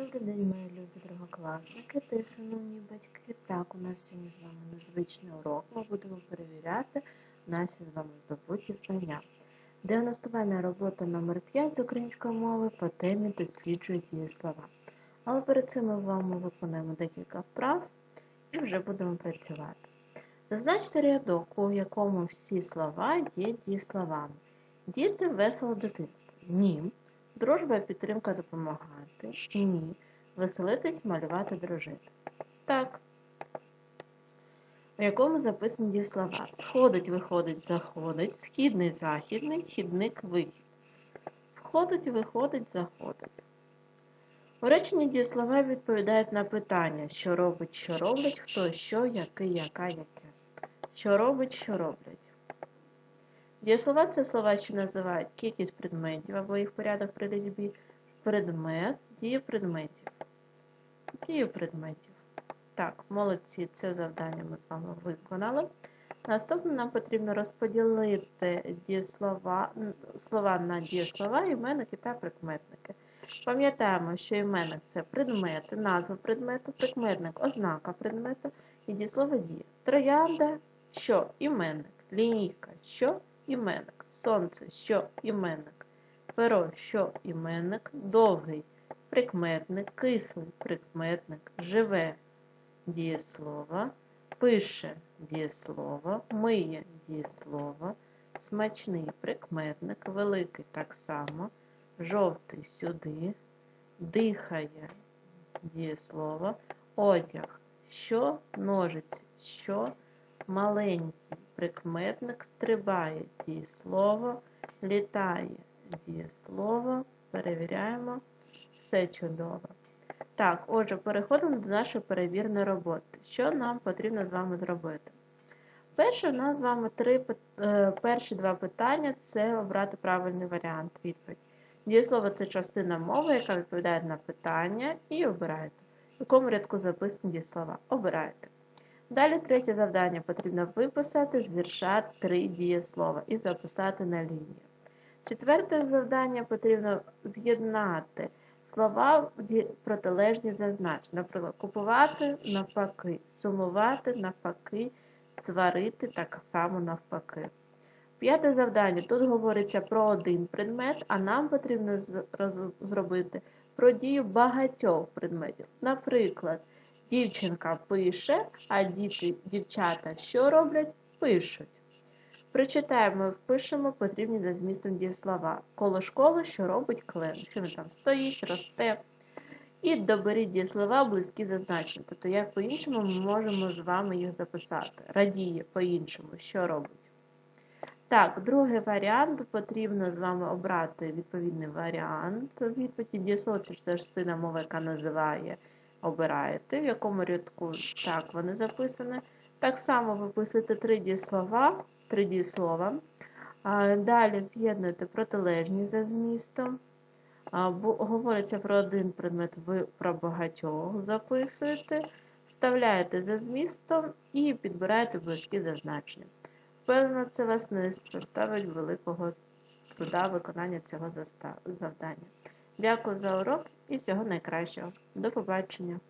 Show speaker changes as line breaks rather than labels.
Добрий день, мої любі другокласники та шановні батьки. Так, у нас сьогодні з вами незвичний урок. Ми будемо перевіряти наші з вами здобуті знання. Діагностувальна робота номер 5 з української мови по темі досліджує дієслова. Але перед цим ми вам виконаємо декілька вправ і вже будемо працювати. Зазначте рядок, у якому всі слова є дієсловами. Діти весело дитинство. Ні. Дружба і підтримка допомагати. Ні. Веселитись, малювати, дружити. Так. У якому записані дієслова. Сходить, виходить, заходить. Східний, західний, хідник, вихід. Входить, виходить, заходить. У реченні дієслова відповідають на питання, що робить, що роблять, хто, що, який, яка, яке. Що робить, що роблять. Дієслова це слова, що називають кількість предметів або їх порядок при лічбі, предмет, дію предметів. Дію предметів. Так, молодці, це завдання ми з вами виконали. Наступне нам потрібно розподілити дієслова, слова на дієслова, іменники та прикметники. Пам'ятаємо, що іменник це предмети, назва предмету, прикметник ознака предмету і дієслово дія. Троянда, що іменник, лінійка, що іменник, сонце, що іменник, перо, що іменник, довгий прикметник, кислий прикметник, живе дієслово, пише дієслово, миє дієслово, смачний прикметник, великий так само, жовтий сюди, дихає дієслово, одяг, що ножиці, що маленький прикметник стрибає дієслово, літає дієслово, перевіряємо, все чудово. Так, отже, переходимо до нашої перевірної роботи. Що нам потрібно з вами зробити? Перше, у нас з вами три е, перші два питання це обрати правильний варіант відповідь. Дієслово це частина мови, яка відповідає на питання, і обираєте. В якому рядку записані дієслова? Обираєте. Далі третє завдання потрібно виписати з вірша три дієслова і записати на лінію. Четверте завдання потрібно з'єднати слова протилежні зазначення. Наприклад, купувати навпаки, сумувати навпаки, сварити так само навпаки. П'яте завдання. Тут говориться про один предмет, а нам потрібно зробити про дію багатьох предметів. Наприклад, Дівчинка пише, а діти, дівчата що роблять? Пишуть. Прочитаємо і впишемо потрібні за змістом дієслова. Коло школи, що робить клен. Що він там стоїть, росте. І доберіть дієслова близькі зазначення. Тобто, як по-іншому ми можемо з вами їх записати. Радіє по-іншому, що робить. Так, другий варіант потрібно з вами обрати відповідний варіант. Відповіді дієслово це частина мови, яка називає обираєте, в якому рядку так вони записані. Так само виписуєте три дієслова, три дієслова. Далі з'єднуєте протилежні за змістом. Говориться про один предмет, ви про багатьох записуєте, вставляєте за змістом і підбираєте близькі зазначення. Впевнено, це вас не составить великого труда виконання цього завдання. Дякую за урок і всього найкращого. До побачення!